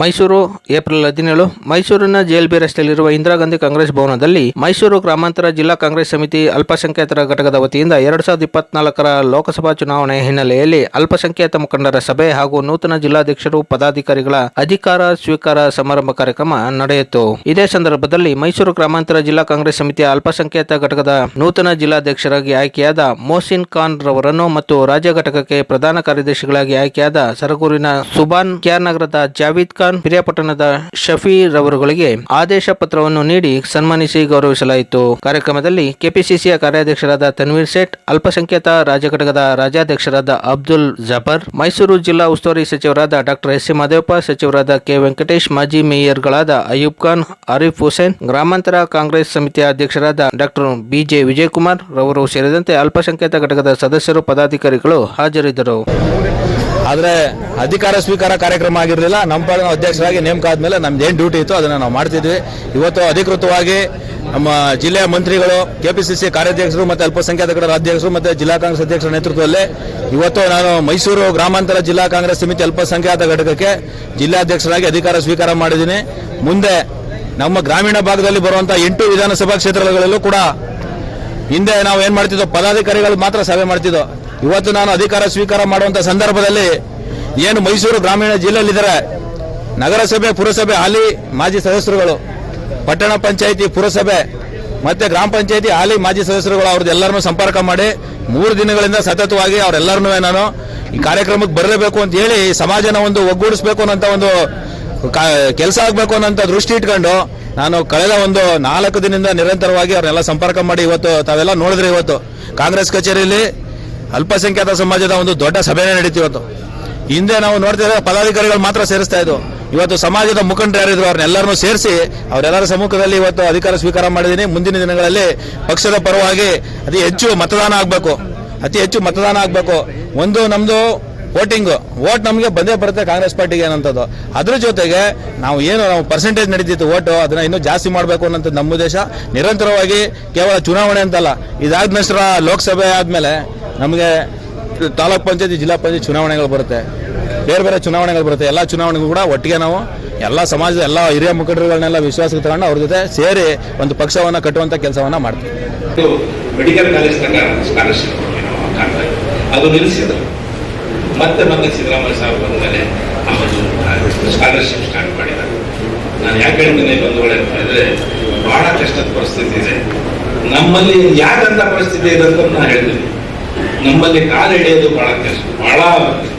Mysuru, April ಹದಿನೇಳು. ಮೈಸೂರಿನ JLB ರಸ್ತೆಯಲ್ಲಿರುವ ಇಂದಿರಾ ಗಾಂಧಿ ಕಾಂಗ್ರೆಸ್ ಭವನದಲ್ಲಿ ಮೈಸೂರು ಗ್ರಾಮಾಂತರ ಜಿಲ್ಲಾ ಕಾಂಗ್ರೆಸ್ ಸಮಿತಿ ಅಲ್ಪಸಂಖ್ಯಾತರ ಘಟಕದ ವತಿಯಿಂದ ಎರಡು ಸಾವಿರದ ಇಪ್ಪತ್ನಾಲ್ಕರ ಲೋಕಸಭಾ ಚುನಾವಣೆ ಹಿನ್ನೆಲೆಯಲ್ಲಿ ಅಲ್ಪಸಂಖ್ಯಾತ ಮುಖಂಡರ ಸಭೆ ಹಾಗೂ ನೂತನ ಜಿಲ್ಲಾಧ್ಯಕ್ಷರು, ಪದಾಧಿಕಾರಿಗಳ ಅಧಿಕಾರ ಸ್ವೀಕಾರ ಸಮಾರಂಭ ಕಾರ್ಯಕ್ರಮ ನಡೆಯಿತು. ಇದೇ ಸಂದರ್ಭದಲ್ಲಿ ಮೈಸೂರು ಗ್ರಾಮಾಂತರ ಜಿಲ್ಲಾ ಕಾಂಗ್ರೆಸ್ ಸಮಿತಿಯ ಅಲ್ಪಸಂಖ್ಯಾತ ಘಟಕದ ನೂತನ ಜಿಲ್ಲಾಧ್ಯಕ್ಷರಾಗಿ ಆಯ್ಕೆಯಾದ ಮೋಸಿನ್ ಖಾನ್ ರವರನ್ನು ಮತ್ತು ರಾಜ್ಯ ಘಟಕಕ್ಕೆ ಪ್ರಧಾನ ಕಾರ್ಯದರ್ಶಿಗಳಾಗಿ ಆಯ್ಕೆಯಾದ ಸರಗೂರಿನ ಸುಬಾನ್ ಕ್ಯಾರ್ ನಗರದ ಜಾವೀದ್ ಖಾನ್ ಪಿರಿಯಾಪಟ್ಟಣದ ಶಫಿ ರವರುಗಳಿಗೆ ಆದೇಶ ಪತ್ರವನ್ನು ನೀಡಿ ಸನ್ಮಾನಿಸಿ ಗೌರವಿಸಲಾಯಿತು. ಕಾರ್ಯಕ್ರಮದಲ್ಲಿ ಕೆಪಿಸಿಸಿಯ ಕಾರ್ಯಾಧ್ಯಕ್ಷರಾದ ತನ್ವೀರ್ ಸೇಠ್, ಅಲ್ಪಸಂಖ್ಯಾತ ರಾಜ್ಯ ಘಟಕದ ರಾಜ್ಯಾಧ್ಯಕ್ಷರಾದ ಅಬ್ದುಲ್ ಜಬರ್, ಮೈಸೂರು ಜಿಲ್ಲಾ ಉಸ್ತುವಾರಿ ಸಚಿವರಾದ ಡಾಕ್ಟರ್ ಎಸ್ ಸಿ ಮಾದೇವಪ್ಪ, ಸಚಿವರಾದ ಕೆ ವೆಂಕಟೇಶ್, ಮಾಜಿ ಮೇಯರ್ಗಳಾದ ಅಯೂಬ್ ಖಾನ್, ಆರಿಫ್ ಹುಸೇನ್, ಗ್ರಾಮಾಂತರ ಕಾಂಗ್ರೆಸ್ ಸಮಿತಿಯ ಅಧ್ಯಕ್ಷರಾದ ಡಾಕ್ಟರ್ ಬಿಜೆ ವಿಜಯಕುಮಾರ್ ರವರು ಸೇರಿದಂತೆ ಅಲ್ಪಸಂಖ್ಯಾತ ಘಟಕದ ಸದಸ್ಯರು, ಪದಾಧಿಕಾರಿಗಳು ಹಾಜರಿದ್ದರು. ಆದರೆ ಅಧಿಕಾರ ಸ್ವೀಕಾರ ಕಾರ್ಯಕ್ರಮ ಆಗಿರಲಿಲ್ಲ, ನಮ್ಮ ಪಾಲಿನ ಅಧ್ಯಕ್ಷರಾಗಿ ನೇಮಕ ಆದಮೇಲೆ ನಮ್ದು ಏನು ಡ್ಯೂಟಿ ಇತ್ತು ಅದನ್ನು ನಾವು ಮಾಡ್ತಿದ್ವಿ. ಇವತ್ತು ಅಧಿಕೃತವಾಗಿ ನಮ್ಮ ಜಿಲ್ಲೆಯ ಮಂತ್ರಿಗಳು ಕೆಪಿಸಿಸಿ ಕಾರ್ಯಾಧ್ಯಕ್ಷರು ಮತ್ತು ಅಲ್ಪಸಂಖ್ಯಾತರ ಅಧ್ಯಕ್ಷರು ಮತ್ತು ಜಿಲ್ಲಾ ಕಾಂಗ್ರೆಸ್ ಅಧ್ಯಕ್ಷರ ನೇತೃತ್ವದಲ್ಲಿ ಇವತ್ತು ನಾನು ಮೈಸೂರು ಗ್ರಾಮಾಂತರ ಜಿಲ್ಲಾ ಕಾಂಗ್ರೆಸ್ ಸಮಿತಿ ಅಲ್ಪಸಂಖ್ಯಾತ ಘಟಕಕ್ಕೆ ಜಿಲ್ಲಾಧ್ಯಕ್ಷರಾಗಿ ಅಧಿಕಾರ ಸ್ವೀಕಾರ ಮಾಡಿದ್ದೀನಿ. ಮುಂದೆ ನಮ್ಮ ಗ್ರಾಮೀಣ ಭಾಗದಲ್ಲಿ ಬರುವಂಥ ಎಂಟು ವಿಧಾನಸಭಾ ಕ್ಷೇತ್ರಗಳಲ್ಲೂ ಕೂಡ ಹಿಂದೆ ನಾವು ಏನ್ ಮಾಡ್ತಿದ್ದೋ ಪದಾಧಿಕಾರಿಗಳು ಮಾತ್ರ ಸಭೆ ಮಾಡ್ತಿದ್ದೋ ಇವತ್ತು ನಾನು ಅಧಿಕಾರ ಸ್ವೀಕಾರ ಮಾಡುವಂತ ಸಂದರ್ಭದಲ್ಲಿ ಏನು ಮೈಸೂರು ಗ್ರಾಮೀಣ ಜಿಲ್ಲೆಯಲ್ಲಿದ್ದಾರೆ ನಗರಸಭೆ, ಪುರಸಭೆ, ಹಾಲಿ ಮಾಜಿ ಸದಸ್ಯರುಗಳು, ಪಟ್ಟಣ ಪಂಚಾಯಿತಿ, ಪುರಸಭೆ ಮತ್ತೆ ಗ್ರಾಮ ಪಂಚಾಯಿತಿ, ಹಾಲಿ ಮಾಜಿ ಸದಸ್ಯರುಗಳು ಅವ್ರದ್ದು ಎಲ್ಲರನ್ನೂ ಸಂಪರ್ಕ ಮಾಡಿ ಮೂರು ದಿನಗಳಿಂದ ಸತತವಾಗಿ ಅವರೆಲ್ಲರನ್ನೂ ನಾನು ಈ ಕಾರ್ಯಕ್ರಮಕ್ಕೆ ಬರಲೇಬೇಕು ಅಂತ ಹೇಳಿ ಸಮಾಜನ ಒಂದು ಒಗ್ಗೂಡಿಸಬೇಕು ಅನ್ನೋಂಥ ಒಂದು ಕೆಲಸ ಆಗಬೇಕು ಅನ್ನೋಂಥ ದೃಷ್ಟಿ ಇಟ್ಕೊಂಡು ನಾನು ಕಳೆದ ಒಂದು ನಾಲ್ಕು ದಿನದಿಂದ ನಿರಂತರವಾಗಿ ಅವ್ರನ್ನೆಲ್ಲ ಸಂಪರ್ಕ ಮಾಡಿ ಇವತ್ತು ತಾವೆಲ್ಲ ನೋಡಿದ್ರೆ ಇವತ್ತು ಕಾಂಗ್ರೆಸ್ ಕಚೇರಿಯಲ್ಲಿ ಅಲ್ಪಸಂಖ್ಯಾತ ಸಮಾಜದ ಒಂದು ದೊಡ್ಡ ಸಭೆನೇ ನಡೀತು ಇವತ್ತು. ಹಿಂದೆ ನಾವು ನೋಡ್ತಿದ್ರೆ ಪದಾಧಿಕಾರಿಗಳು ಮಾತ್ರ ಸೇರಿಸ್ತಾ ಇದ್ವು ಇವತ್ತು ಸಮಾಜದ ಮುಖಂಡರು ಯಾರಿದ್ರು ಅವ್ರನ್ನೆಲ್ಲರನ್ನೂ ಸೇರಿಸಿ ಅವರೆಲ್ಲರ ಸಮ್ಮುಖದಲ್ಲಿ ಇವತ್ತು ಅಧಿಕಾರ ಸ್ವೀಕಾರ ಮಾಡಿದ್ದೀನಿ. ಮುಂದಿನ ದಿನಗಳಲ್ಲಿ ಪಕ್ಷದ ಪರವಾಗಿ ಅತಿ ಹೆಚ್ಚು ಮತದಾನ ಆಗಬೇಕು. ಅತಿ ಹೆಚ್ಚು ಮತದಾನ ಆಗಬೇಕು. ಒಂದು ನಮ್ಮದು ವೋಟಿಂಗು. ವೋಟ್ ನಮಗೆ ಬಂದೇ ಬರುತ್ತೆ ಕಾಂಗ್ರೆಸ್ ಪಾರ್ಟಿಗೆ ಏನಂತದ್ದು ಅದ್ರ ಜೊತೆಗೆ ನಾವು ಏನು ನಾವು ಪರ್ಸೆಂಟೇಜ್ ನಡೀತಿತ್ತು ವೋಟು, ಅದನ್ನು ಇನ್ನೂ ಜಾಸ್ತಿ ಮಾಡಬೇಕು ಅನ್ನೋದು ನಮ್ಮ ಉದ್ದೇಶ. ನಿರಂತರವಾಗಿ ಕೇವಲ ಚುನಾವಣೆ ಅಂತಲ್ಲ. ಇದಾದ ನಂತರ ಲೋಕಸಭೆ ಆದಮೇಲೆ ನಮಗೆ ತಾಲೂಕ್ ಪಂಚಾಯತಿ, ಜಿಲ್ಲಾ ಪಂಚಾಯತ್ ಚುನಾವಣೆಗಳು ಬರುತ್ತೆ. ಬೇರೆ ಬೇರೆ ಚುನಾವಣೆಗಳು ಬರುತ್ತೆ. ಎಲ್ಲ ಚುನಾವಣೆಗೂ ಕೂಡ ಒಟ್ಟಿಗೆ ನಾವು ಎಲ್ಲ ಸಮಾಜದ ಎಲ್ಲ ಹಿರಿಯ ಮುಖಂಡರುಗಳನ್ನೆಲ್ಲ ವಿಶ್ವಾಸಕ್ಕೆ ತಗೊಂಡು ಅವ್ರ ಜೊತೆ ಸೇರಿ ಒಂದು ಪಕ್ಷವನ್ನು ಕಟ್ಟುವಂಥ ಕೆಲಸವನ್ನು ಮಾಡ್ತೀವಿ. ಮೆಡಿಕಲ್ ಕಾಲೇಜ್ ಸ್ಕಾಲರ್ಶಿಪ್ ಅದು ನಿಲ್ಲಿಸಿದ್ರು. ಮತ್ತೆ ಮತ್ತೆ ಸಿದ್ದರಾಮಯ್ಯ ಸಾಹೇಬ್ ಬಂದಮೇಲೆ ಆ ಒಂದು ಸ್ಕಾಲರ್ಶಿಪ್ ಸ್ಟಾರ್ಟ್ ಮಾಡಿದ್ದಾರೆ. ನಾನು ಯಾಕೆ ಹೇಳ್ತೀನಿ ಬಂಧುಗಳೇ ಅಂತ ಹೇಳಿದ್ರೆ, ಬಹಳ ಕಷ್ಟದ ಪರಿಸ್ಥಿತಿ ಇದೆ. ನಮ್ಮಲ್ಲಿ ಯಾಕಂತ ಪರಿಸ್ಥಿತಿ ಇದೆ ಅಂತ ನಾನು ಹೇಳ್ತೀನಿ. ನಮ್ಮಲ್ಲಿ ಕಾಲು ಹಿಡಿಯೋದು ಬಹಳ ಕಷ್ಟ. ಬಹಳ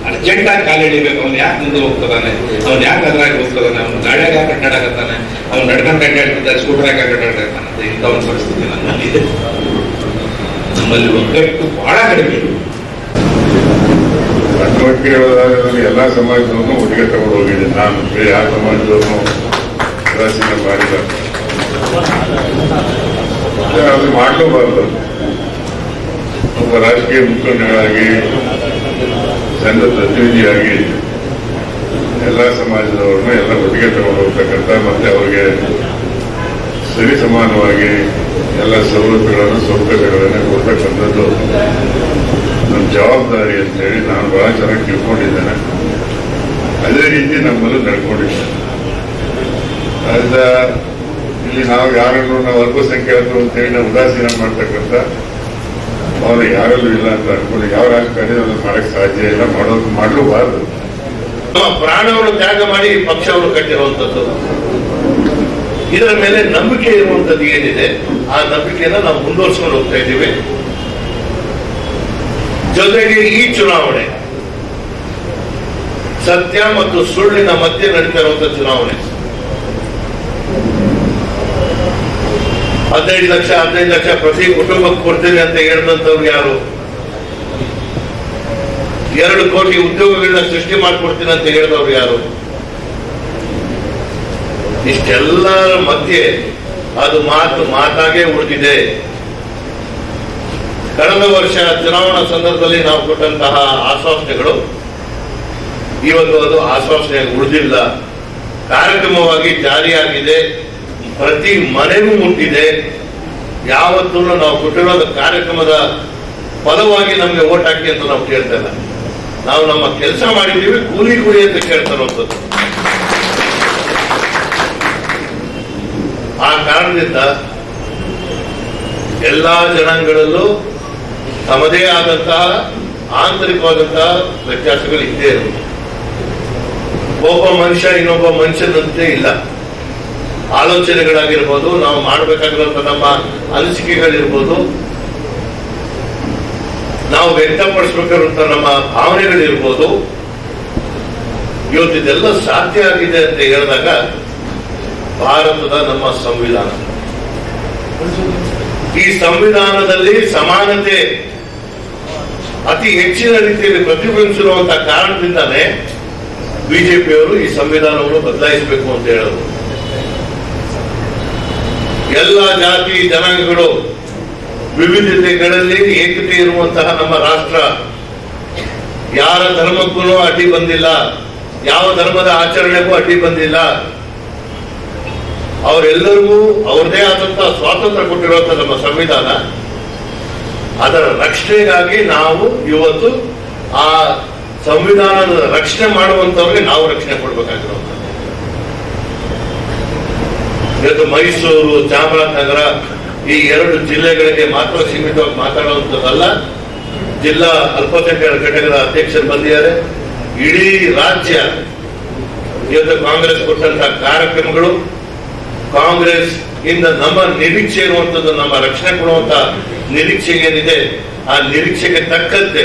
ಅರ್ಜೆಂಟ್ ಆಗಿ ಕಾಲು ಹಿಡಿಬೇಕು ಅವ್ನು ಯಾಕೆ ಮುಂದೆ ಹೋಗ್ತದಾನೆ ಅವ್ನು ಯಾಕೆ ಅದ್ರಾಗಿ ಹೋಗ್ತದಾನೆ ಅವ್ನು ಗಾಡಿಯಾಗ ಕಟ್ಟಾಡಕತ್ತಾನೆ ಅವ್ನು ನಡ್ಕೊಂಡು ಸ್ಕೂಟರ್ ಯಾಕೆ ಕಟ್ಟಾಡ್ತಾನೆ ಇಂಥ ಒಂದು ಪರಿಸ್ಥಿತಿ ನಮ್ಮಲ್ಲಿ ಇದೆ. ನಮ್ಮಲ್ಲಿ ಒಗ್ಗಟ್ಟು ಬಹಳ ಕಡಿಮೆ. ಎಲ್ಲ ಸಮಾಜದವ್ರನ್ನು ಒಟ್ಟಿಗೆ ತಗೊಂಡು ಹೋಗಿದೆ ನಾನು ಬೇರೆ ಯಾವ ಸಮಾಜದವ್ರನ್ನು ಮಾಡಿಲ್ಲ ಅದು ಮಾಡಲೂಬಾರ್ದು ಒಬ್ಬ ರಾಜಕೀಯ ಮುಖಂಡರಾಗಿ ಸಂಘ ಪ್ರತಿನಿಧಿಯಾಗಿ ಎಲ್ಲ ಸಮಾಜದವ್ರನ್ನ ಎಲ್ಲ ಒಟ್ಟಿಗೆ ತಗೊಂಡು ಹೋಗ್ತಕ್ಕಂಥ ಮತ್ತೆ ಅವರಿಗೆ ಸರಿ ಸಮಾನವಾಗಿ ಎಲ್ಲ ಸೌಲಭ್ಯಗಳನ್ನು, ಸೌಕರ್ಯಗಳನ್ನು ಕೊಡ್ತಕ್ಕಂಥದ್ದು ನಮ್ಮ ಜವಾಬ್ದಾರಿ ಅಂತೇಳಿ ನಾನು ಬಹಳ ಚೆನ್ನಾಗಿ ತಿಳ್ಕೊಂಡಿದ್ದೇನೆ. ಅದೇ ರೀತಿ ನಮ್ಮಲ್ಲೂ ನಡ್ಕೊಂಡಿದ್ದೇನೆ ಅದರಿಂದ ಇಲ್ಲಿ ನಾವು ಯಾರನ್ನು ನಾವು ಅಲ್ಪಸಂಖ್ಯಾತರು ಅಂತೇಳಿ ನಾವು ಉದಾಸೀನ ಮಾಡ್ತಕ್ಕಂಥ ಅವರು ಯಾರಲ್ಲೂ ಇಲ್ಲ ಅಂತ ಅನ್ಕೊಂಡು ಯಾವ ರಾಜಕಾರಣಿ ಅದನ್ನು ಮಾಡಕ್ ಸಾಧ್ಯ ಇಲ್ಲ. ಮಾಡೋದು ಮಾಡಲೂಬಾರದು ನಮ್ಮ ಪ್ರಾಣವನ್ನು ತ್ಯಾಗ ಮಾಡಿ ಪಕ್ಷವನ್ನು ಕಟ್ಟಿರುವಂತದ್ದು ಇದರ ಮೇಲೆ ನಂಬಿಕೆ ಇರುವಂತದ್ದು ಏನಿದೆ, ಆ ನಂಬಿಕೆಯನ್ನ ನಾವು ಮುಂದುವರ್ಸ್ಕೊಂಡು ಹೋಗ್ತಾ ಇದ್ದೀವಿ. ಜೊತೆಗೆ ಈ ಚುನಾವಣೆ, ಸತ್ಯ ಮತ್ತು ಸುಳ್ಳಿನ ಮಧ್ಯೆ ನಡೀತಾ ಇರುವಂತ ಚುನಾವಣೆ. ಹದಿನೈದು ಲಕ್ಷ ಹದಿನೈದು ಲಕ್ಷ ಪ್ರತಿ ಕುಟುಂಬಕ್ಕೆ ಕೊಡ್ತೇವೆ ಅಂತ ಹೇಳಿದಂತವ್ರು ಯಾರು? ಎರಡು ಕೋಟಿ ಉದ್ಯೋಗಗಳನ್ನ ಸೃಷ್ಟಿ ಮಾಡಿಕೊಡ್ತೀನಿ ಅಂತ ಹೇಳಿದವ್ರು ಯಾರು? ಇಷ್ಟೆಲ್ಲರ ಮಧ್ಯೆ ಅದು ಮಾತು ಮಾತಾಗೆ ಉಳಿದಿದೆ. ಕಳೆದ ವರ್ಷ ಚುನಾವಣಾ ಸಂದರ್ಭದಲ್ಲಿ ನಾವು ಕೊಟ್ಟಂತಹ ಆಶ್ವಾಸನೆಗಳು, ಇವತ್ತು ಅದು ಆಶ್ವಾಸನೆ ಉಳಿದಿಲ್ಲ. ಕಾರ್ಯಕ್ರಮವಾಗಿ ಜಾರಿಯಾಗಿದೆ. ಪ್ರತಿ ಮನೆಗೂ ಮುಟ್ಟಿದೆ. ಯಾವತ್ತೂ ನಾವು ಕೊಟ್ಟಿರೋ ಕಾರ್ಯಕ್ರಮದ ಫಲವಾಗಿ ನಮ್ಗೆ ಓಟ್ ಹಾಕಿ ಅಂತ ನಾವು ಕೇಳ್ತಾ ನಾವು ನಮ್ಮ ಕೆಲಸ ಮಾಡಿದ್ದೀವಿ, ಕೂಲಿ ಕೂಲಿ ಅಂತ ಕೇಳ್ತಾ ಇರೋಂಥದ್ದು ಆ ಕಾರಣದಿಂದ ಎಲ್ಲಾ ಜನಾಂಗಗಳಲ್ಲೂ ತಮ್ಮದೇ ಆದಂತಹ ಆಂತರಿಕವಾದಂತಹ ವ್ಯತ್ಯಾಸಗಳು ಇದ್ದೇ ಇರುತ್ತೆ ಒಬ್ಬ ಮನುಷ್ಯ ಇನ್ನೊಬ್ಬ ಮನುಷ್ಯನಂತೆ ಇಲ್ಲ. ಆಲೋಚನೆಗಳಾಗಿರ್ಬೋದು, ನಾವು ಮಾಡಬೇಕಾಗಿರುವಂತ ನಮ್ಮ ಅನಿಸಿಕೆಗಳಿರ್ಬೋದು, ನಾವು ವ್ಯಕ್ತಪಡಿಸ್ಬೇಕಾಗಿರುವಂತ ನಮ್ಮ ಭಾವನೆಗಳಿರ್ಬೋದು ಇವತ್ತು ಇದೆಲ್ಲ ಸಾಧ್ಯ ಆಗಿದೆ ಅಂತ ಹೇಳಿದಾಗ ಭಾರತದ ನಮ್ಮ ಸಂವಿಧಾನ. ಈ ಸಂವಿಧಾನದಲ್ಲಿ ಸಮಾನತೆ ಅತಿ ಹೆಚ್ಚಿನ ರೀತಿಯಲ್ಲಿ ಪ್ರತಿಬಿಂಬಿಸಿರುವಂತಹ ಕಾರಣದಿಂದಾನೇ ಬಿಜೆಪಿಯವರು ಈ ಸಂವಿಧಾನವನ್ನು ಬದಲಾಯಿಸಬೇಕು ಅಂತ ಹೇಳೋದು. ಎಲ್ಲ ಜಾತಿ ಜನಾಂಗಗಳು ವಿವಿಧತೆಗಳಲ್ಲಿ ಏಕತೆ ಇರುವಂತಹ ನಮ್ಮ ರಾಷ್ಟ್ರ. ಯಾರ ಧರ್ಮಕ್ಕೂ ಅಡ್ಡಿ ಬಂದಿಲ್ಲ, ಯಾವ ಧರ್ಮದ ಆಚರಣೆಗೂ ಅಡ್ಡಿ ಬಂದಿಲ್ಲ. ಅವರೆಲ್ಲರಿಗೂ ಅವ್ರದೇ ಆದಂತಹ ಸ್ವಾತಂತ್ರ್ಯ ಕೊಟ್ಟಿರುವಂತಹ ನಮ್ಮ ಸಂವಿಧಾನ. ಅದರ ರಕ್ಷಣೆಗಾಗಿ ನಾವು ಇವತ್ತು ಆ ಸಂವಿಧಾನದ ರಕ್ಷಣೆ ಮಾಡುವಂತವ್ರಿಗೆ ನಾವು ರಕ್ಷಣೆ ಕೊಡ್ಬೇಕಾಗಿರೋದು. ಇವತ್ತು ಮೈಸೂರು, ಚಾಮರಾಜನಗರ ಈ ಎರಡು ಜಿಲ್ಲೆಗಳಿಗೆ ಮಾತ್ರ ಸೀಮಿತವಾಗಿ ಮಾತಾಡುವಂಥದ್ದಲ್ಲ. ಜಿಲ್ಲಾ ಅಲ್ಪಸಂಖ್ಯಾತ ಘಟಕದ ಅಧ್ಯಕ್ಷರು ಬಂದಿದ್ದಾರೆ ಇಡೀ ರಾಜ್ಯ ಇವತ್ತು ಕಾಂಗ್ರೆಸ್ ಕೊಟ್ಟಂತಹ ಕಾರ್ಯಕ್ರಮಗಳು, ಕಾಂಗ್ರೆಸ್ ಇಂದ ನಮ್ಮ ನಿರೀಕ್ಷೆ ಇರುವಂತದ್ದು ನಮ್ಮ ರಕ್ಷಣೆ ಕೊಡುವಂತ ನಿರೀಕ್ಷೆ ಏನಿದೆ, ಆ ನಿರೀಕ್ಷೆಗೆ ತಕ್ಕಂತೆ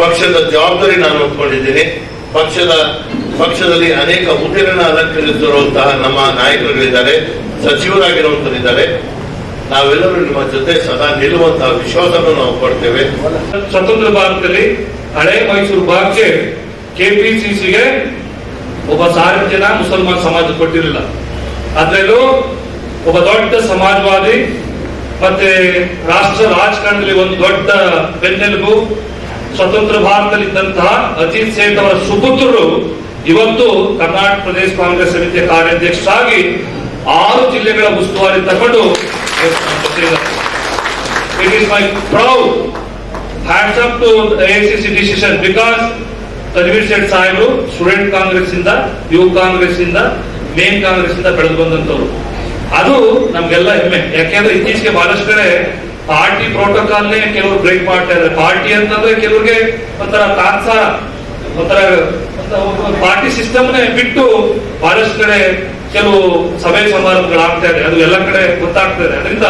ಪಕ್ಷದ ಜವಾಬ್ದಾರಿ ನಾನು ಒಪ್ಕೊಂಡಿದ್ದೀನಿ. ಪಕ್ಷದ ಪಕ್ಷದಲ್ಲಿ ಅನೇಕ ಹುದ್ದೆಗಳನ್ನ ಅಲಂಕರಿಸಿರುವಂತಹ ನಮ್ಮ ನಾಯಕರುಗಳಿದ್ದಾರೆ, ಸಚಿವರಾಗಿರುವಂತರಿದ್ದಾರೆ. ನಾವೆಲ್ಲರೂ ನಿಮ್ಮ ಜೊತೆ ಸದಾ ನಿಲ್ಲುವಂತಹ ವಿಶ್ವಾಸವನ್ನು ನಾವು ಕೊಡ್ತೇವೆ. ಸ್ವತಂತ್ರ ಭಾರತದಲ್ಲಿ ಹಳೆ ಮೈಸೂರು ಭಾಗಕ್ಕೆ ಕೆಪಿಸಿಸಿಗೆ ಒಬ್ಬ ಸಾರಿಗೆ ಮುಸಲ್ಮಾನ್ ಸಮಾಜ ಕೊಟ್ಟಿರಲಿಲ್ಲ. ಅದರಲ್ಲೂ ಒಬ್ಬ ದೊಡ್ಡ ಸಮಾಜವಾದಿ ಮತ್ತೆ ರಾಷ್ಟ್ರ ರಾಜಕಾರಣದಲ್ಲಿ ಒಂದು ದೊಡ್ಡ ಬೆನ್ನೆಲುಬು ಸ್ವತಂತ್ರ ಭಾರತದಲ್ಲಿ ಇದ್ದಂತಹ ಅಜಿತ್ ಸೇಠ್ ಅವರ ಸುಪುತ್ರರು ಇವತ್ತು ಕರ್ನಾಟಕ ಪ್ರದೇಶ ಕಾಂಗ್ರೆಸ್ ಸಮಿತಿಯ ಕಾರ್ಯಾಧ್ಯಕ್ಷರಾಗಿ ಆರು ಜಿಲ್ಲೆಗಳ ಉಸ್ತುವಾರಿ ತಗೊಂಡು it is my proud hands up to ACC decision because Tanveer Sait ಸಾಹೇಬರು ಸ್ಟೂಡೆಂಟ್ ಕಾಂಗ್ರೆಸ್ ಇಂದ ಯುವ ಕಾಂಗ್ರೆಸ್ ಇಂದ ಮೇನ್ ಕಾಂಗ್ರೆಸ್ ಇಂದ ಬೆಳೆದು ಬಂದಂತವ್ರು ಅದು ನಮ್ಗೆಲ್ಲ ಹೆಮ್ಮೆ. ಯಾಕೆಂದ್ರೆ ಇತ್ತೀಚೆಗೆ ಬಹಳಷ್ಟು ಕಡೆ ಪಾರ್ಟಿ ಪ್ರೋಟೋಕಾಲ್ನೇ ಕೆಲವರು ಬ್ರೇಕ್ ಮಾಡ್ತಾ ಇದ್ದಾರೆ. ಪಾರ್ಟಿ ಅಂತಂದ್ರೆ ಕೆಲವರಿಗೆ ಒಂಥರ ತಾತ್ಸಾರ ಒಂಥರ ಪಾರ್ಟಿ ಸಿಸ್ಟಮ್ನೇ ಬಿಟ್ಟು ಬಹಳಷ್ಟು ಕಡೆ ಕೆಲವು ಸಭೆ ಸಮಾರಂಭಗಳಾಗ್ತಾ ಇದೆ. ಅದು ಎಲ್ಲ ಕಡೆ ಗೊತ್ತಾಗ್ತಾ ಇದೆ. ಅದರಿಂದ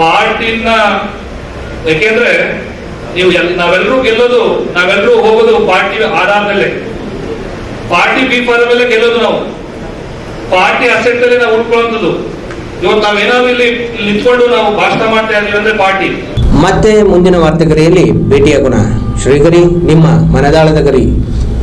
ಪಾರ್ಟಿನ ಯಾಕೆಂದ್ರೆ ನೀವು ನಾವೆಲ್ಲರೂ ಗೆಲ್ಲೋದು ನಾವೆಲ್ಲರೂ ಹೋಗೋದು ಪಾರ್ಟಿ ಆಧಾರದಲ್ಲೇ ಪಾರ್ಟಿ ಬೀಫಾದ ಮೇಲೆ ಗೆಲ್ಲೋದು ನಾವು. ಪಾರ್ಟಿ ಅಸೆಟ್ ಅಲ್ಲಿ ನಾವು ಉಳ್ಕೊಳ್ಳೋದು ಇವತ್ತು ನಾವೇನಾದ್ರು ಇಲ್ಲಿ ಇಲ್ಲಿ ನಿಂತ್ಕೊಂಡು ನಾವು ಭಾಷಣ ಮಾಡ್ತಾ ಇದೀವಿ ಅಂದ್ರೆ ಪಾರ್ಟಿ. ಮತ್ತೆ ಮುಂದಿನ ವಾರ್ತೆಗರಿಯಲ್ಲಿ ಭೇಟಿಯಾಗೋಣ. ಶ್ರೀಗರಿ ನಿಮ್ಮ ಮನದಾಳದ ಗರಿ.